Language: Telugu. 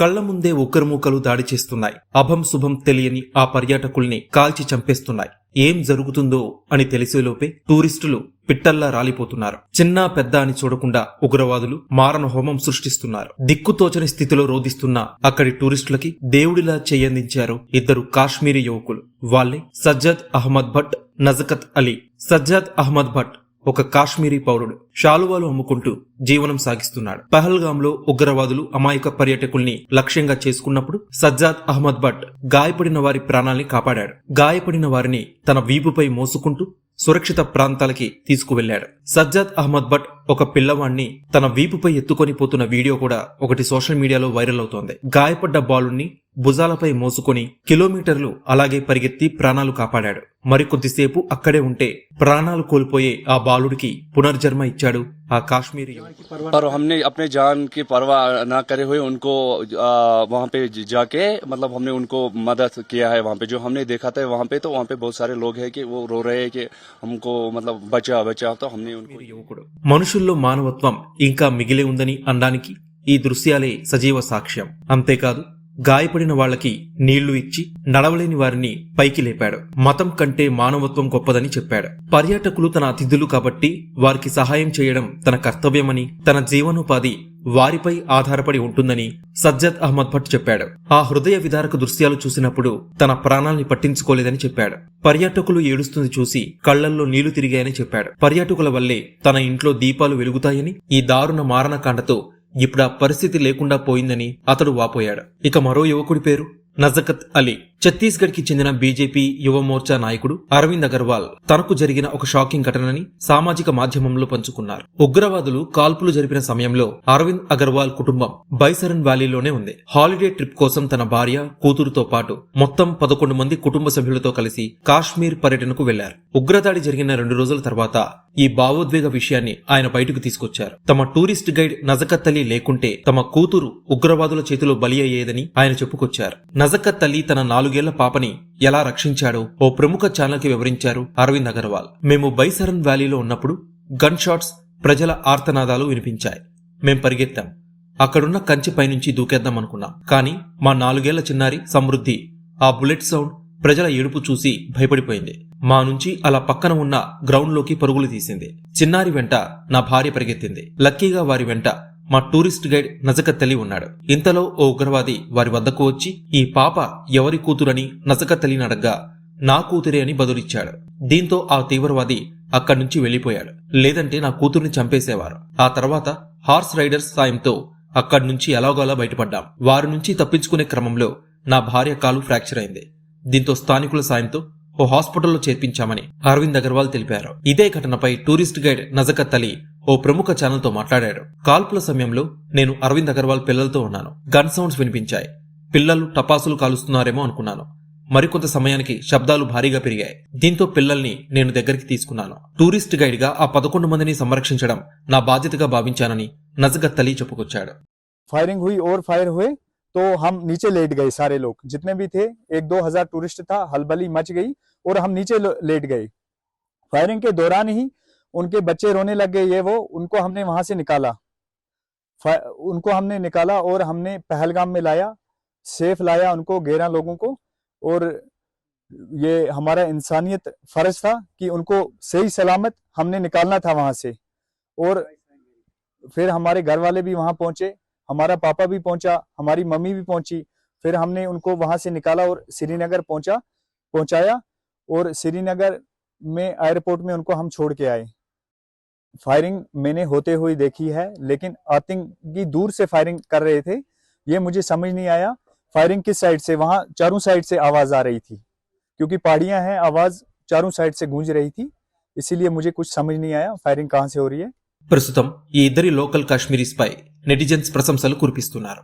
కళ్ళ ముందే ఉక్కరుముక్కలు దాడి చేస్తున్నాయి. అభం శుభం తెలియని ఆ పర్యాటకుల్ని కాల్చి చంపేస్తున్నాయి. ఏం జరుగుతుందో అని తెలిసేలోపే టూరిస్టులు పిట్టల్లా రాలిపోతున్నారు. చిన్న పెద్ద అని చూడకుండా ఉగ్రవాదులు మారణ హోమం సృష్టిస్తున్నారు. దిక్కుతోచని స్థితిలో రోధిస్తున్న అక్కడి టూరిస్టులకి దేవుడిలా చేయందించారు ఇద్దరు కాశ్మీరీ యువకులు. వాళ్ళే సజ్జద్ అహ్మద్ భట్ నజకత్ అలీ. సజ్జద్ అహ్మద్ భట్ ఒక కాశ్మీరీ పౌరుడు శాలువాలు అమ్ముకుంటూ జీవనం సాగిస్తున్నాడు. పహల్గాంలో ఉగ్రవాదులు అమాయక పర్యటకుల్ని లక్ష్యంగా చేసుకున్నప్పుడు సజ్జాద్ అహ్మద్ భట్ గాయపడిన వారి ప్రాణాల్ని కాపాడాడు. గాయపడిన వారిని తన వీపుపై మోసుకుంటూ సురక్షిత ప్రాంతాలకి తీసుకువెళ్ళాడు సజ్జాద్ అహ్మద్ భట్ ఒక పిల్లవాణ్ణి తన వీపుపై ఎత్తుకొని పోతున్న వీడియో కూడా ఒకటి సోషల్ మీడియాలో వైరల్ అవుతోంది. గాయపడ్డ బాలుణ్ణి భుజాలపై మోసుకొని కిలోమీటర్లు అలాగే పరిగెత్తి ప్రాణాలు కాపాడాడు మరికొద్దిసేపు అక్కడే ఉంటే ప్రాణాలు కోల్పోయే ఆ బాలుడికి పునర్జన్మ ఇచ్చాడు ఆ కాశ్మీరీ యువకుడు. और हमने अपने जान की परवाह ना करे हुए उनको आ, वहाँ पे जाके मतलब हमने उनको मदद किया है वहाँ पे जो हमने देखा था वहाँ पे तो वहाँ पे बहुत सारे लोग हैं कि वो रो रहे हैं कि हमको मतलब बचा बचा तो हमने उनको యువకుడు మనుషుల్లో మానవత్వం ఇంకా మిగిలి ఉందని అనడానికి ఈ దృశ్యాలే సజీవ సాక్ష్యం అంతేకాదు గాయపడిన వాళ్ళకి నీళ్ళు ఇచ్చి నడవలేని వారిని పైకి లేపాడు. మతం కంటే మానవత్వం గొప్పదని చెప్పాడు. పర్యాటకులు తన అతిథులు కాబట్టి వారికి సహాయం చేయడం తన కర్తవ్యమని తన జీవనోపాధి వారిపై ఆధారపడి ఉంటుందని సజ్జద్ అహ్మద్ భట్ చెప్పాడు. ఆ హృదయ విదారక దృశ్యాలు చూసినప్పుడు తన ప్రాణాల్ని పట్టించుకోలేదని చెప్పాడు. పర్యాటకులు ఏడుస్తుంది చూసి కళ్ళల్లో నీళ్ళు తిరిగాయని చెప్పాడు. పర్యాటకుల వల్లే తన ఇంట్లో దీపాలు వెలుగుతాయని ఈ దారుణ మారణకాండతో ఇప్పుడు ఆ పరిస్థితి లేకుండా పోయిందని అతడు వాపోయాడు. ఇక మరో యువకుడి పేరు నజకత్ అలీ. ఛత్తీస్గఢ్కి చెందిన బీజేపీ యువ మోర్చా నాయకుడు అరవింద్ అగర్వాల్ తనకు జరిగిన ఒక షాకింగ్ ఘటనని సామాజిక మాధ్యమంలో పంచుకున్నారు. ఉగ్రవాదులు కాల్పులు జరిపిన సమయంలో అరవింద్ అగర్వాల్ కుటుంబం బైసరన్ వ్యాలీలోనే ఉంది. హాలిడే ట్రిప్ కోసం తన భార్య కూతురుతో పాటు మొత్తం పదకొండు మంది కుటుంబ సభ్యులతో కలిసి కాశ్మీర్ పర్యటనకు వెళ్ళారు. ఉగ్రదాడి జరిగిన రెండు రోజుల తర్వాత ఈ భావోద్వేగ విషయాన్ని ఆయన బయటకు తీసుకొచ్చారు. తమ టూరిస్ట్ గైడ్ నజకత్ అలీ లేకుంటే తమ కూతురు ఉగ్రవాదుల చేతిలో బలి అయ్యేదని ఆయన చెప్పుకొచ్చారు. నజకత్ అలీ తన నాలుగేళ్ళ పాపని ఎలా రక్షించాడో ఓ ప్రముఖ ఛానల్కి వివరించారు అరవింద్ అగర్వాల్. మేము బైసరన్ వ్యాలీలో ఉన్నప్పుడు గన్ షాట్స్ ప్రజల ఆర్తనాదాలు వినిపించాయి. మేం పరిగెత్తాం. అక్కడున్న కంచి పైనుంచి దూకేద్దాం అనుకున్నాం. కానీ మా నాలుగేళ్ళ చిన్నారి సమృద్ధి ఆ బుల్లెట్ సౌండ్ ప్రజల ఏడుపు చూసి భయపడిపోయింది. మా నుంచి అలా పక్కన ఉన్న గ్రౌండ్లోకి పరుగులు తీసింది. చిన్నారి వెంట నా భార్య పరిగెత్తింది. లక్కీగా వారి వెంట మా టూరిస్ట్ గైడ్ నజక అలీ ఉన్నాడు. ఇంతలో ఓ ఉగ్రవాది వారి వద్దకు వచ్చి ఈ పాప ఎవరి కూతురని నజక అలీని అడగ్గా నా కూతురే అని బదులిచ్చాడు. దీంతో ఆ తీవ్రవాది అక్కడి నుంచి వెళ్ళిపోయాడు లేదంటే నా కూతుర్ని చంపేసేవారు. ఆ తర్వాత హార్స్ రైడర్స్ సాయంతో అక్కడి నుంచి ఎలాగోలా బయటపడ్డాం. వారి నుంచి తప్పించుకునే క్రమంలో నా భార్య కాలు ఫ్రాక్చర్ అయింది. దీంతో స్థానికుల సాయంతో ఓ హాస్పిటల్లో చేర్పించామని అరవింద్ అగర్వాల్ తెలిపారు. ఇదే ఘటనపై టూరిస్ట్ గైడ్ నజకత్ అలీ ఓ ప్రముఖ ఛానల్తో మాట్లాడాడు కాల్పుల సమయంలో నేను అరవింద్ అగర్వాల్ పిల్లలతో ఉన్నాను గన్ సౌండ్స్ వినిపించాయి పిల్లలు టపాసులు కాలుస్తున్నారేమో అనుకున్నాను మరికొంత సమయానికి శబ్దాలు భారీగా పెరిగాయి దీంతో పిల్లల్ని నేను దగ్గరికి తీసుకున్నాను టూరిస్ట్ గైడ్ గా ఆ పదకొండు మందిని సంరక్షించడం నా బాధ్యతగా భావించానని నజగత్ అలీ చెప్పుకొచ్చాడు फायरिंग हुई और फायर हुए तो हम नीचे लेट गए सारे लोग जितने भी थे एक दो हजार टूरिस्ट था हलबली मच गई और हम नीचे लो- लेट गए फायरिंग के दौरान ही उनके बच्चे रोने लग गए, ये वो, उनको हमने वहाँ से निकाला। उनको हमने निकाला और हमने पहलगाम में लाया, सेफ़ लाया उनको ग्यारह लोगों को, और ये हमारा इंसानियत फ़र्ज़ था कि उनको सही सलामत हमने निकालना था वहाँ से। और फिर हमारे घर वाले भी वहाँ पहुँचे, हमारा पापा भी पहुँचा, हमारी मम्मी भी पहुँची, फिर हमने उनको वहाँ से निकाला और श्रीनगर पहुँचा, पहुँचाया, और श्रीनगर में एयरपोर्ट में उनको हम छोड़ के आए। फायरिंग मैंने होते हुए देखी है लेकिन आतंकी दूर से फायरिंग कर रहे थे ये मुझे समझ नहीं आया फायरिंग किस साइड से वहां चारों साइड से आवाज आ रही थी क्योंकि पहाड़ियां हैं आवाज चारों साइड से गूंज रही थी इसीलिए मुझे कुछ समझ नहीं आया फायरिंग कहाँ से हो रही है ప్రస్తుతం ఈ ఇద్దరి లోకల్ కాశ్మీరీస్ పై నెటిజన్స్ ప్రశంసలు కురిపిస్తున్నారు